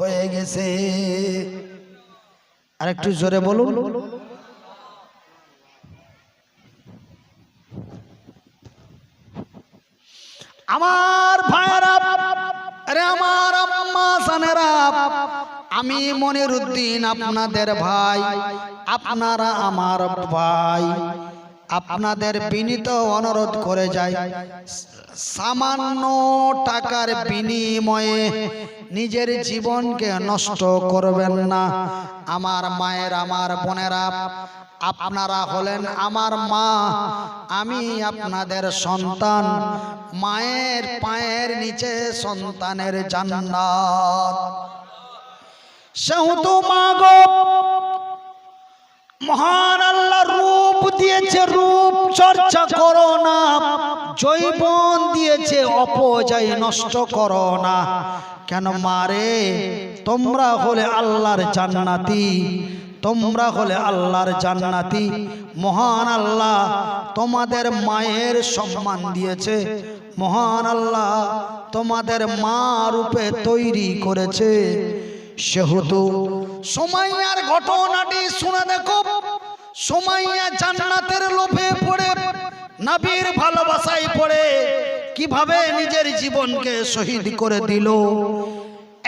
হয়ে গেছে। আর একটু জোরে বলুন। আমার ভাইরা আরে আমার আম্মা সানেরা আমি মনির উদ্দিন আপনাদের ভাই আপনারা আমার ভাই। আপনাদের বিনীত অনুরোধ করে যাই। সামান্য টাকার বিনিময়ে নিজের জীবনকে নষ্ট করবেন না। আমার মায়ের, আমার বোনেরা, আপনারা হলেন আমার মা, আমি আপনাদের সন্তান। মায়ের পায়ের নিচে সন্তানের জান্নাত। সেহেতু মা গো, মহান আল্লাহ রূপ দিয়েছে, রূপ চর্চা করো না। জৈবন দিয়েছে অপজয় নষ্ট করো না। কেন মারে তোমরা হলে আল্লাহর জান্নাতি। তোমরা হলে আল্লাহর জান্নাতি। মহান আল্লাহ তোমাদের মায়ের সম্মান দিয়েছে। মহান আল্লাহ তোমাদের মা রূপে তৈরি করেছে। সেহেতু সোমাইয়ার ঘটনাটি শুনে দেখো। সোমাইয়া জান্নাতের লোভে পড়ে, নবীর ভালোবাসায় পড়ে, কীভাবে নিজের জীবনকে শহীদ করে দিল?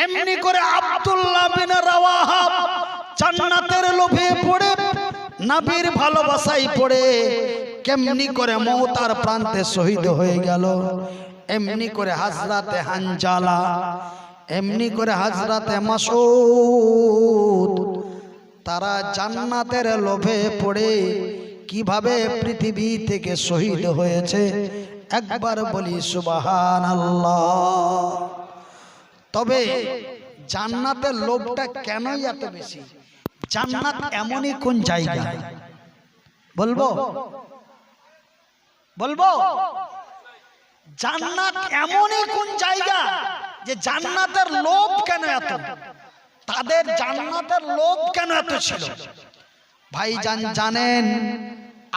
এমনি করে আব্দুল্লাহ বিন রাওয়াহা জান্নাতের লোভে পড়ে, নবীর ভালোবাসায় পড়ে, কেমনি করে মৌতার প্রান্তে শহীদ হয়ে গেল? এমনি করে হাজরাতে হানজালা, এমনি করে হাজরাতে মাসুদ তারা জান্নাতের লোভে পড়ে। কীভাবে পৃথিবী থেকে শহীদ হয়েছে? একবার বলি সুবাহান তবে জান্নাতের লোভটা কেনই এত বেশি? জান্নাত এমনই কোন জায়গা? বলব? বলব? জান্নাত এমনই কোন জায়গা যে জান্নাতের লোভ কেন এত? তাদের জান্নাতের লোভ কেন এত ছিল? ভাই জান জানেন,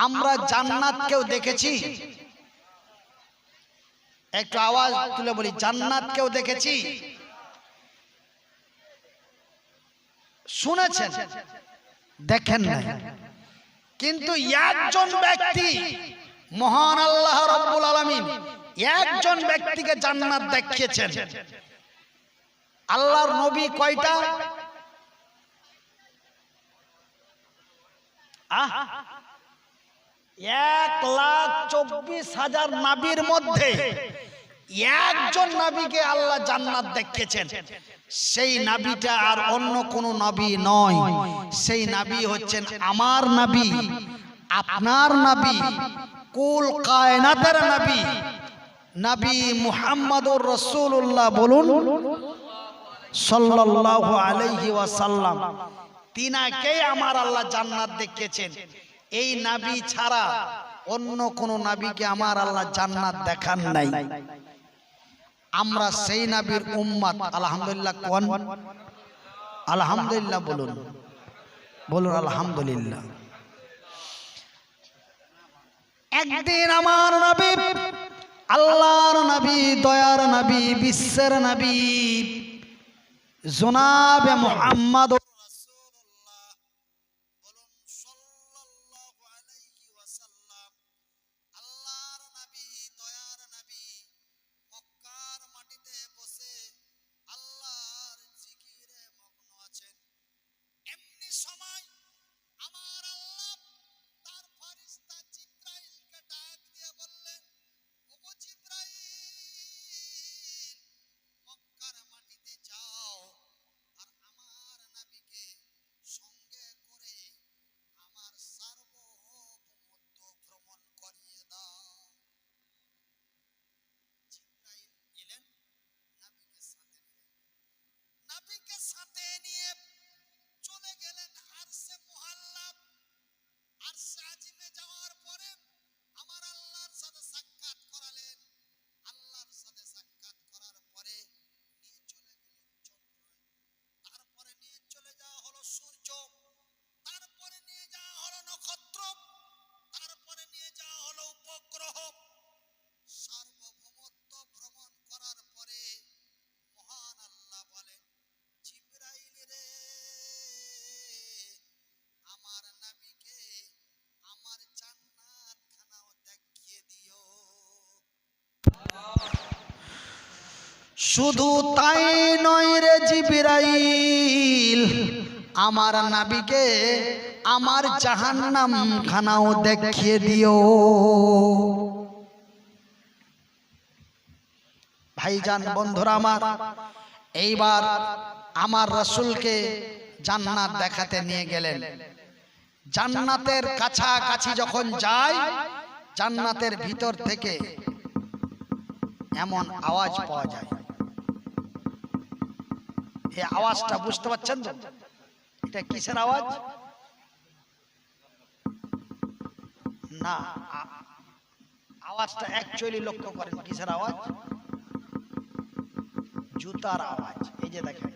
আমরা জান্নাত কেউ দেখেছি? একটু আওয়াজ তুলে বলি, জান্নাত কেউ দেখেছি? শুনেছেন? দেখেন না কিন্তু একজন ব্যক্তি, মহান আল্লাহ রব্বুল আলামিন, একজন ব্যক্তিকে জান্নাত দেখিয়েছেন। আল্লাহর নবী কয়টা? এক লাখ চব্বিশ হাজার নাবির মধ্যে একজন নাবিকে আল্লাহ জান্নাত দেখিয়েছেন। সেই নাবিটা আর অন্য কোন নবী নয়। সেই নাবি হচ্ছেন আমার নাবি, আপনার নাবি, কুল কায়নাতের নাবি। নাবি মুহাম্মাদুর রসুল্লাহ বলুন। সাল্লাল্লাহু আলাইহি ওয়াসাল্লাম। তিনাকে আমার আল্লাহ জান্নাত দেখিয়েছেন। এই নাবি ছাড়া অন্য কোন নাবিকে আমার আল্লাহ জান্নাত দেখান নাই। আমরা সেই নাবির উম্মাত, আলহামদুলিল্লাহ কোন? আলহামদুলিল্লাহ বলুন। বলুন আলহামদুলিল্লাহ। একদিন আমার নবী, আল্লাহর নবী, দয়ার নবী, বিশ্বের নবী জনাবে মুহাম্মদ শুধু তাই নয় রে জিবিরাইল, আমার নাবিকে আমার জাহান্নাম খানাও দেখিয়ে দিও। ভাইজান, বন্ধুরা আমার, এইবার আমার রসুলকে জান্নাত দেখাতে নিয়ে গেলেন। জান্নাতের কাছাকাছি যখন যায়, জান্নাতের ভিতর থেকে এমন আওয়াজ পাওয়া যায়। এই আওয়াজটা বুঝতে পারছেন তো? এটা কিসের আওয়াজ? না আওয়াজটা অ্যাকচুয়ালি লক্ষ্য করেন, কিসের আওয়াজ? জুতার আওয়াজ, এই যে দেখেন।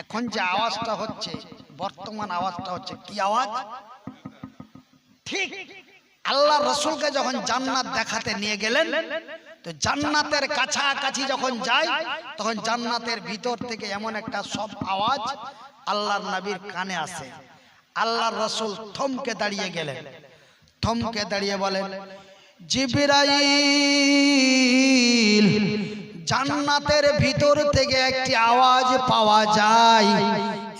এখন যে আওয়াজটা হচ্ছে, বর্তমান আওয়াজটা হচ্ছে, কি আওয়াজ? ঠিক, আল্লাহ রসুলকে যখন জান্নাত দেখাতে নিয়ে গেলেন তো জান্নাতের কাছাকাছি যখন যাই, তখন জান্নাতের ভিতর থেকে এমন একটা সব আওয়াজ আল্লাহর নবীর কানে আসে। আল্লাহর রসুল থমকে দাঁড়িয়ে গেলেন। থমকে দাঁড়িয়ে বলেন, জিবরাইল, জান্নাতের ভিতর থেকে একটি আওয়াজ পাওয়া যায়।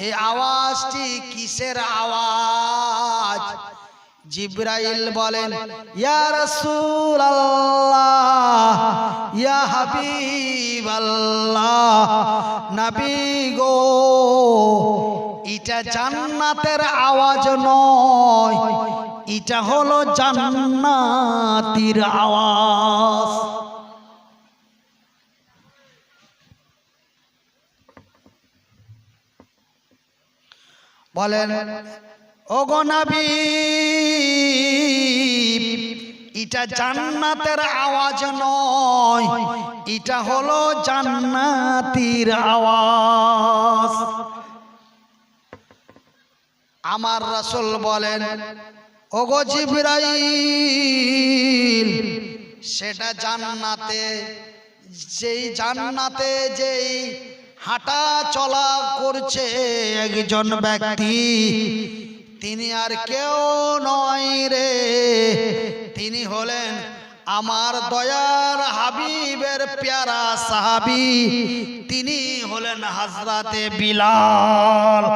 এই আওয়াজটি কিসের আওয়াজ? জিব্রাইল বলেন আল্লাহ গো এটা জান্নাতের আওয়াজ নয় এটা হলো জান্নাতির আওয়াজ। বলেন ওগো নবী, এটা জান্নাতের আওয়াজ নয়, এটা হলো জান্নাতির আওয়াজ। আমার রাসূল বলেন, ওগো জিবরাইল, সেটা জান্নাতে, যেই জান্নাতে যেই হাঁটা চলা করছে একজন ব্যক্তি তিনি আর কেউ নয় রে। তিনি হলেন আমার দয়ার হাবিবের প্যারা সাহাবি। তিনি হলেন হাজরাতে বিলাল।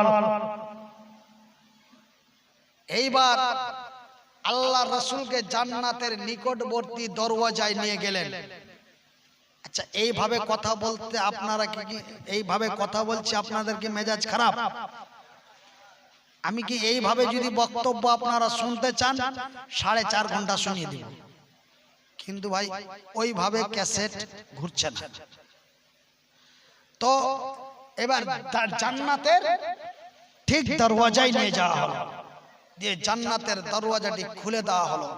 এইবার আল্লাহ রসুলকে জান্নাতের নিকটবর্তী দরওয়াজায় নিয়ে গেলেন। আচ্ছা এইভাবে কথা বলতে আপনারা কি এইভাবে কথা বলছি, আপনাদের কি মেজাজ খারাপ? আমি কি এইভাবে যদি বক্তব্য আপনারা শুনতে চান সাড়ে চার ঘণ্টা শুনিয়ে দিব। কিন্তু ভাই ওইভাবে ক্যাসেট ঘুরছে না। তো এবার জান্নাতের ঠিক দরওয়াজায় নিয়ে যাওয়া হলো। দিয়ে জান্নাতের দরওয়াজাটি খুলে দেওয়া হলো।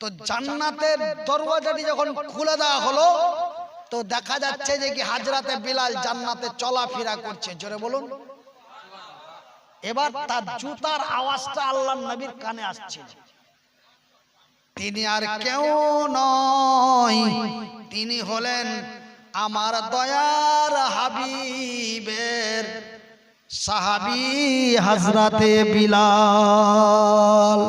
তো জান্নাতের দরওয়াজাটি যখন খুলে দেওয়া হলো তো দেখা যাচ্ছে যে কি হাজরাতে বিলাল জান্নাতে চলাফেরা করছে। জোরে বলুন। এবার তার জুতার আওয়াজটা আল্লাহ নবীর কানে আসছে। তিনি আর কেউ নয়, তিনি হলেন আমার দয়ার হাবিবের সাহাবি হাজরাতে বিলাল।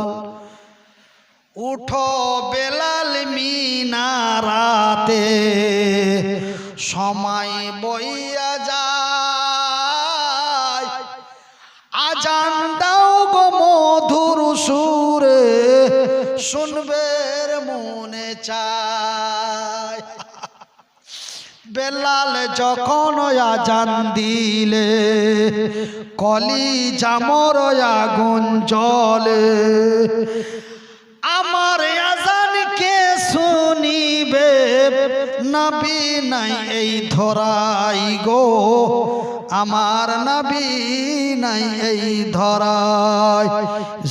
উঠো বেলাল মিনারাতে, সময় বইয়া শুনবের মনে চায়। বেলাল যখন আজান দিলে কলি জামর আগুন জলে আমার আজান কে শুনিবে? নবী নাই এই ধরাই গো। আমার নবী নাই এই ধরাই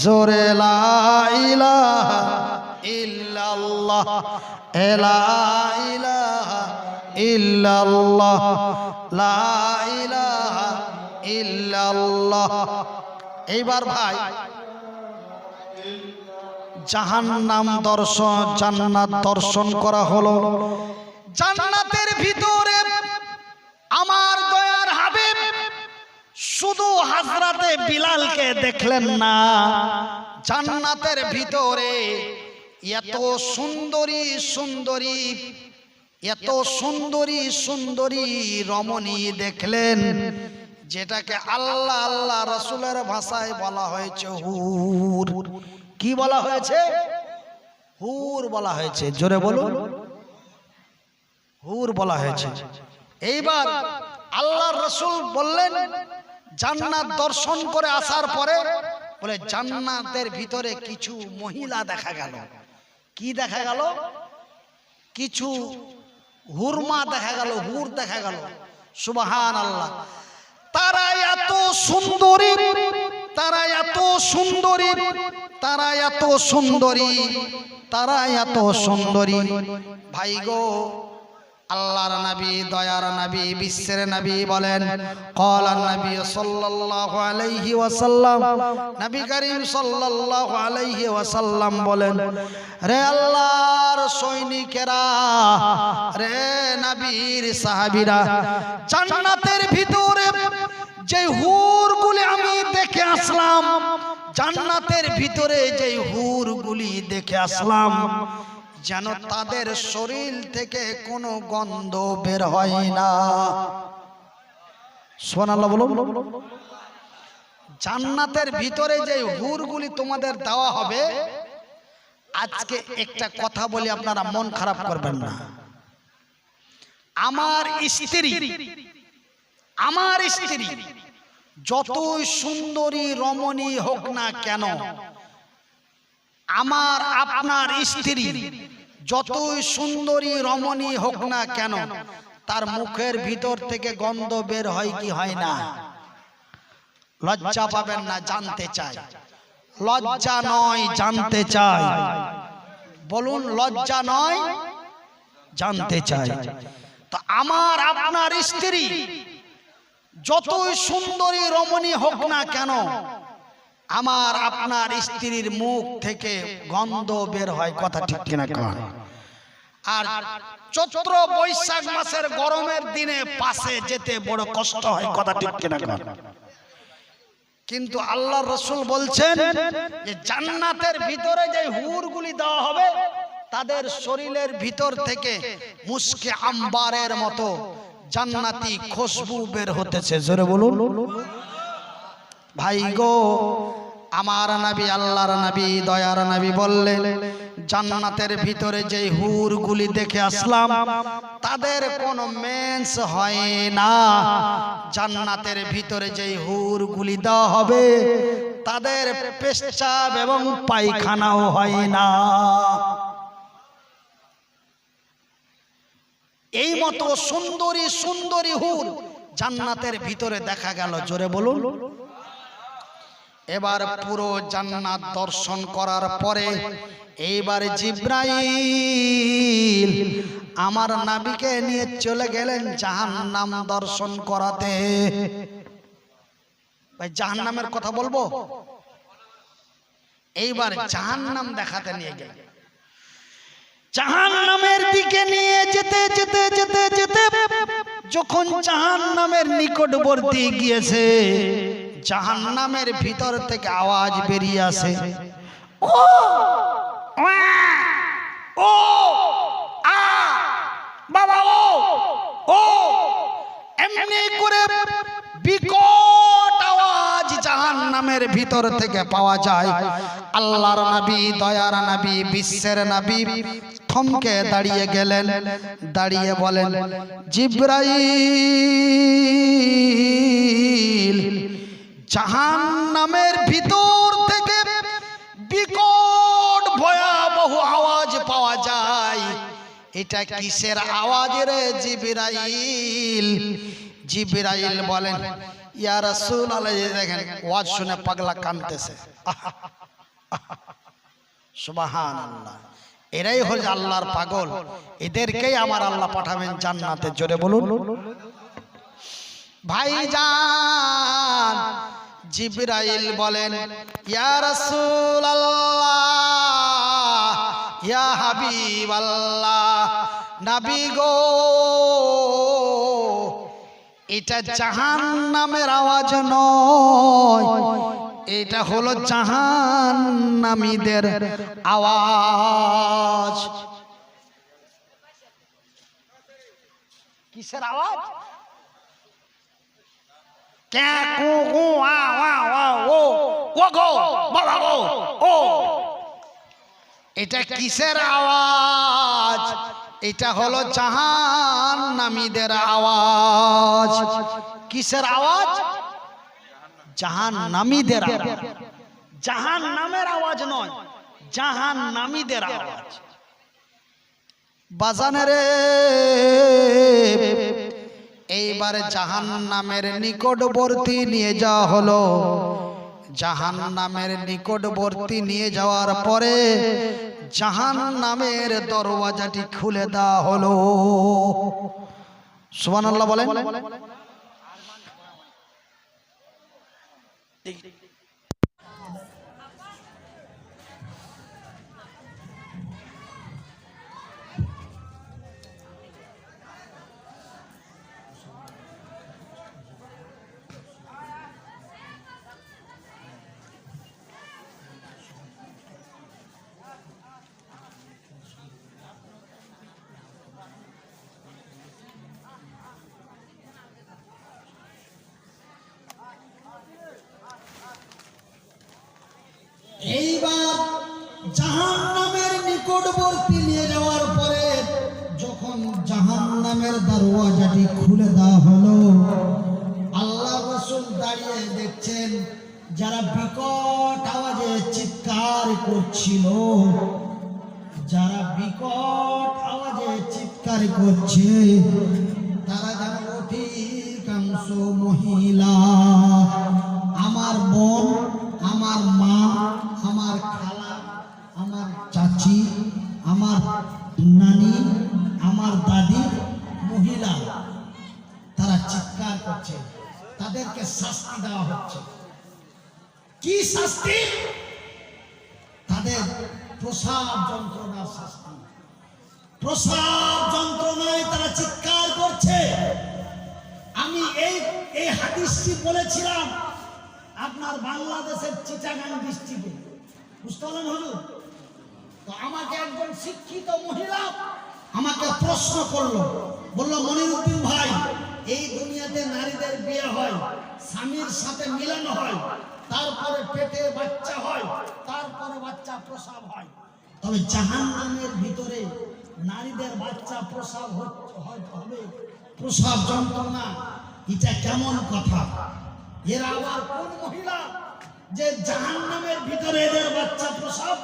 জোরে লাইলা ইল্লাল্লাহ। এলা ইলাহা ইল্লাল্লাহ। লা ইলাহা ইল্লাল্লাহ। এইবার ভাই, জাহান্নাম দর্শন জান্নাত দর্শন করা হলো। জান্নাতের হাজরাতে বিলালকে দেখলেন না। জান্নাতের ভিতরে এত সুন্দরী সুন্দরী, এত সুন্দরী সুন্দরী রমণী দেখলেন, যেটাকে আল্লাহ আল্লাহ রসুলের ভাষায় বলা হয়েছে হুর। কি বলা হয়েছে? হুর বলা হয়েছে। জোরে বলুন। হুর বলা হয়েছে। এইবার আল্লাহ রসুল বললেন জান্নাত দর্শন করে আসার পরে বলে জান্নাতের ভিতরে কিছু মহিলা দেখা গেল। কি দেখা গেল? কিছু হুরমা দেখা গেল হুর দেখা গেল। সুবাহান আল্লাহ তারা এত সুন্দরী তারা এত সুন্দরী তারা এত সুন্দরী তারা এত সুন্দরী। ভাই গো আল্লাহর নবী, দয়ার নবী, বিশ্বের নবী বলেন কলার নবী সাল্লাল্লাহু আলাইহি ওয়াসাল্লাম নবী করিম সাল্লাল্লাহু আলাইহি ওয়াসাল্লাম বলেন, রে আল্লাহর সৈনিকেরা, রে নবীর সাহাবীরা, জান্নাতের ভিতরে যে হুরগুলি আমি দেখে আসলাম, জান্নাতের ভিতরে যে হুরগুলি দেখে আসলাম যেন তাদের শরীর থেকে কোনো গন্ধ বের হয় না। জান্নাতের ভিতরে যে হুরগুলি তোমাদের দেওয়া হবে আজকে একটা কথা বলি আপনারা মন খারাপ করবেন না। আমার স্ত্রী আমার স্ত্রী যতই সুন্দরী রমণী হোক না কেন আমার আপনার স্ত্রী যতই সুন্দরী রমণী হোক না কেন, তার মুখের ভিতর থেকে গন্ধ বের হয় কি হয় না? লজ্জা পাবেন না, জানতে চাই। লজ্জা নয়, জানতে চাই। বলুন, লজ্জা নয়, জানতে চাই। তো আমার, আপনার স্ত্রী, যতই সুন্দরী রমণী হোক না কেন আমার আপনার স্ত্রীর মুখ থেকে গন্ধ বের হয়, কথা ঠিক কিনা কন। আর চৈত্র বৈশাখ মাসের গরমের দিনে পাশে যেতে বড় কষ্ট হয়, কথা ঠিক কিনা কন। কিন্তু আল্লাহ রসুল বলছেন যে জান্নাতের ভিতরে যে হুরগুলি দেওয়া হবে, তাদের শরীরের ভিতর থেকে মুসকে আম্বারের মতো জান্নাতি খুশবু বের হতেছে। জোরে বলুন। ভাই গো, আমার নবী, আল্লাহর নবী, দয়ার নবী বললেন, জান্নাতের ভিতরে যে হুরগুলি দেখে আসলাম, তাদের কোনো মেন্স হয় না। জান্নাতের ভিতরে যে হুরগুলি দেওয়া হবে, তাদের পেশাব এবং পায়খানাও হয় না। এই মতো সুন্দরী সুন্দরী হুর জান্নাতের ভিতরে দেখা গেল, জোরে বলুন। এবার পুরো জান্নাত দর্শন করার পরে এইবার জিব্রাইল আমার নাবিকে নিয়ে চলে গেলেন জাহান্নাম দর্শন করাতে। ভাই, জাহান্নামের কথা বলব? এইবার জাহান্নাম দেখাতে নিয়ে গেলেন। জাহান্নামের দিকে নিয়ে যেতে যেতে যেতে যেতে যখন জাহান্নামের নিকটবর্তী গিয়েছে জাহান্নামের ভিতর থেকে আওয়াজ বেরিয়ে আসে। ও! ও! আ! বাবা ও! ও! এমনি করে বিকট আওয়াজ জাহান্নামের ভিতর থেকে পাওয়া যায়। আল্লাহর নবী দয়ার নবী বিশ্বের নবী থমকে দাঁড়িয়ে গেলেন। দাঁড়িয়ে বলেন জিব্রাইল জাহান্নামের ভিতর থেকে বিকট ভয়াবহ আওয়াজ পাওয়া যায়। এটা কিসের আওয়াজ রে জিব্রাইল? জিব্রাইল বলেন, ইয়া রাসূল আল্লাহ দেখেন, ওয়াজ শুনে পাগলা কানতেছে। সুবহানাল্লাহ। এরাই হল আল্লাহর পাগল। এদেরকেই আমার আল্লাহ পাঠাবেন জান্নাতে। জোরে বলুন। ভাইজান জিব্রাইল বলেন ইয়া রাসূলুল্লাহ ইয়া হাবিবাল্লাহ নবী গো এটা জাহান্নামের আওয়াজ নয় এটা হলো জাহান্নামীদের আওয়াজ। কিসের আওয়াজ? ক্যা কু ও ও গো গো এটা কিসের আওয়াজ? এটা হলো জাহান নামীদের আওয়াজ। কিসের আওয়াজ? জাহান নামীদের জাহান নামের আওয়াজ নয় জাহান নামীদের আওয়াজ বাজানের এইবারে জাহান নামের নিকটবর্তী নিয়ে যাওয়া হলো। জাহান নামের নিকটবর্তী নিয়ে যাওয়ার পরে জাহান নামের দরওয়াজাটি খুলে দেওয়া হলো। সুবান আল্লাহ বলেন। নিকটবর্তী নিয়ে যাওয়ার পরে যখন জাহান নামের দরওয়াজাটি খুলে দেওয়া হলো, আল্লাহ রসুল দাঁড়িয়ে দেখছেন, যারা বিকট আওয়াজে চিৎকার করছিল, যারা বিকট আওয়াজে চিৎকার করছে, তারা যেন অধিকাংশ মহিলা কি শাস্তি? তাদের প্রসাব যন্ত্রণার শাস্তি। প্রসাব যন্ত্রণায় তারা চিৎকার করছে। আমি এই এই হাদিসটি বলেছিলাম আপনার বাংলাদেশের চিটাগাং ডিস্ট্রিক্টে। বুঝতে হুজুর? তো আমাকে একজন শিক্ষিত মহিলা আমাকে প্রশ্ন করল। বলল, মনিরুদ্দিন ভাই, এই দুনিয়াতে নারীদের বিয়ে হয়, স্বামীর সাথে মিলানো হয় তারপরে পেটে বাচ্চা হয়, তারপরে বাচ্চা প্রসাব হয়। তবে জাহান্নামের ভিতরে নারীদের বাচ্চা প্রসাব হবে। প্রসাব যন্ত্রণা, এটা কেমন কথা? এরা আবার কোন মহিলা যে জাহান্নামের ভিতরে এদের বাচ্চা প্রসাব?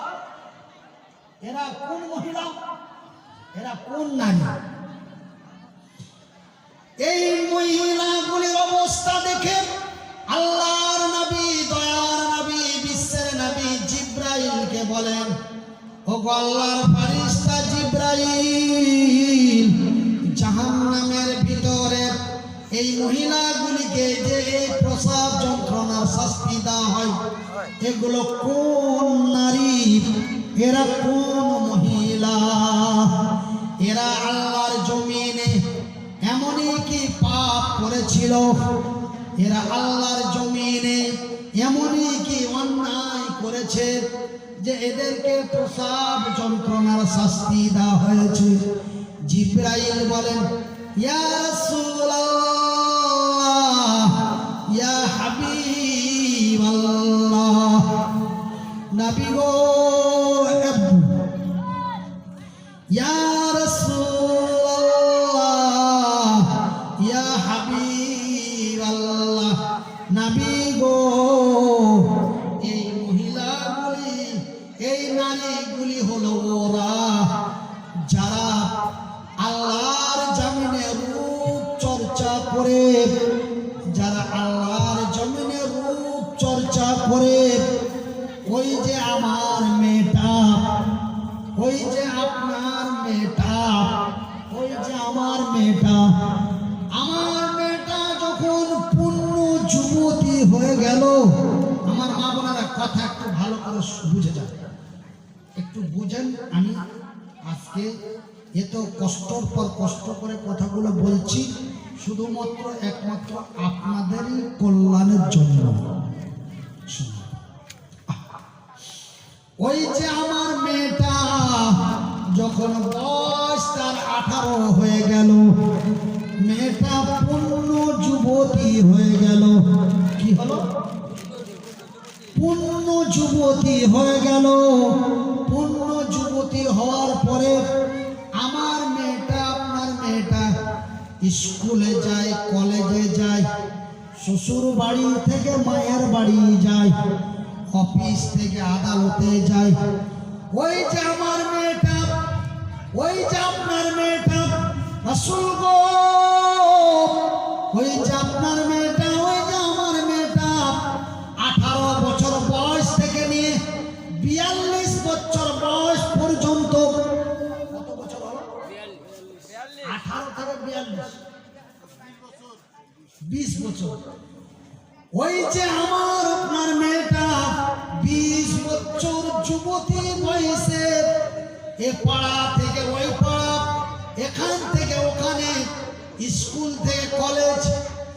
এরা কোন মহিলা? এরা কোন নারী? এই মহিলাগুলির অবস্থা দেখে আল্লাহর নবী, দয়ার নবী, বিশ্বের নবী জিব্রাইলকে বলেন ও গো আল্লাহর ফারিস্তা জিব্রাইল, জাহান্নামের ভিতরে এই মহিলাগুলিকে যে এই প্রসাব যন্ত্রণার শাস্তি দেওয়া হয়, এগুলো কোন নারী? এরা কোন মহিলা? এরা আল্লাহর জমিনে এমনই কি পাপ করেছিল? এরা আল্লাহর জমিনে এমনই কি অন্যায় করেছে যে এদেরকে প্রসাব যন্ত্রণার শাস্তি দেওয়া হয়েছে। জিব্রাইল বলেন, ইয়া হাবিবাল্লাহ নবী গো, এই মহিলাগুলি এই নারীগুলি হলো ওরা। যারা আল্লাহর জামিনে রূপ চর্চা করে করে বুঝে যাবে একটু বুঝেন আমি আজকে এত কষ্টর পর কষ্ট করে কথাগুলো বলছি, শুধুমাত্র একমাত্র আপনাদেরই কল্যাণের জন্য। ওই যে আমার মেয়েটা, যখন বয়স তার আঠারো হয়ে গেল, মেয়েটা পূর্ণ যুবতী হয়ে গেল। কি হলো? পূর্ণ যুবতী হয়ে গেল। পূর্ণ যুবতী হওয়ার পরে আমার মেয়েটা, আপনার মেয়েটা স্কুলে যায়, কলেজে যায়, শ্বশুর বাড়ি থেকে মায়ের বাড়ি যায়, অফিস থেকে আদালতে যায়। ওই যে আমার মেয়েটা, ওই যে আপনার মেয়েটা ওই যে আপনার মেয়েটা আমার বিশ বছর যুবতী বয়সে, এ থেকে ওই পাড়া, এখান থেকে ওখানে, স্কুল থেকে কলেজ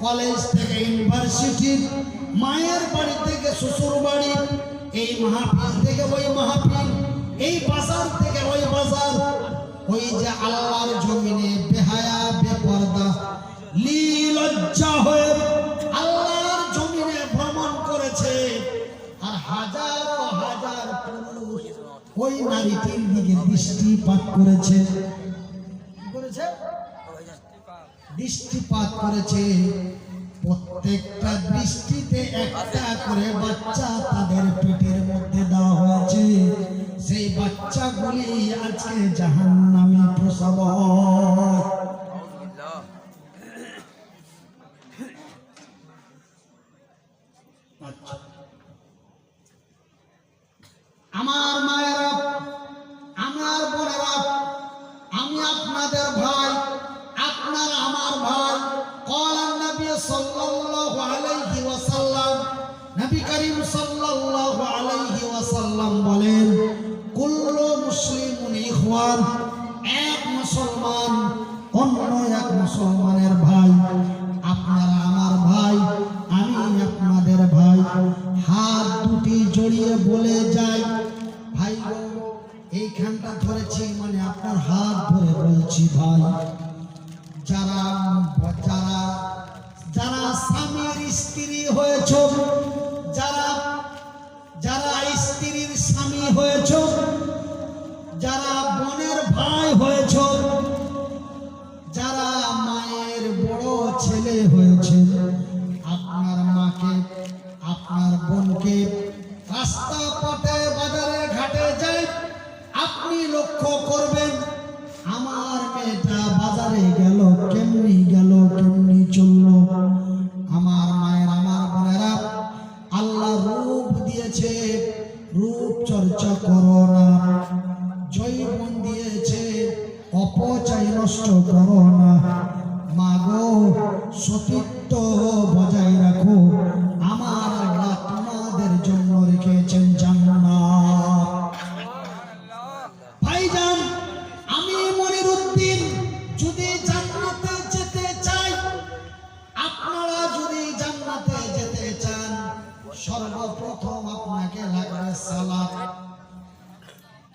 কলেজ থেকে ইউনিভার্সিটি, মায়ের বাড়ি থেকে শ্বশুর বাড়ি, এই মাহফিল থেকে ওই মাহফিল, এই বাজার থেকে ওই বাজার, ওই যে আল্লাহর জমিনে বেহায়া, বেপর্দা, লীলজ্জা হয়ে ভ্রমণ প্রত্যেকটা দৃষ্টিতে একটা করে বাচ্চা তাদের পেটের মধ্যে দেওয়া হয়েছে। সেই বাচ্চাগুলি আজকে জাহান নামে প্রসব হয়। আমার মায়েরা আমার বোনেরা আমি আপনাদের ভাই, আপনার আমার ভাই নবী করিম সাল্লাল্লাহু আলাইহি ওয়াসাল্লাম বলে লক্ষ্য করবেন আমার মেয়েটা বাজারে গেল।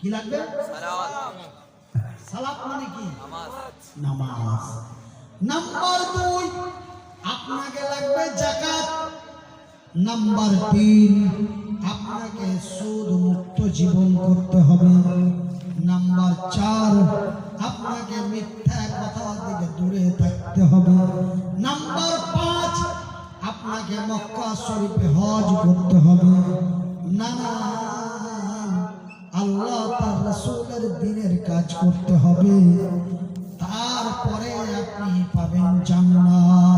কি লাগবে? মানে দুই, আপনাকে লাগবে নাম্বার তিন, আপনাকে জীবন করতে হবে। চার, আপনাকে মিথ্যা কথা থেকে দূরে থাকতে হবে। নাম্বার পাঁচ, আপনাকে মক্কা শরীফে হজ করতে হবে। নানান আল্লাহ তার রসুলের দিনের কাজ করতে হবে। তারপরে আপনি পাবেন জান্নাত।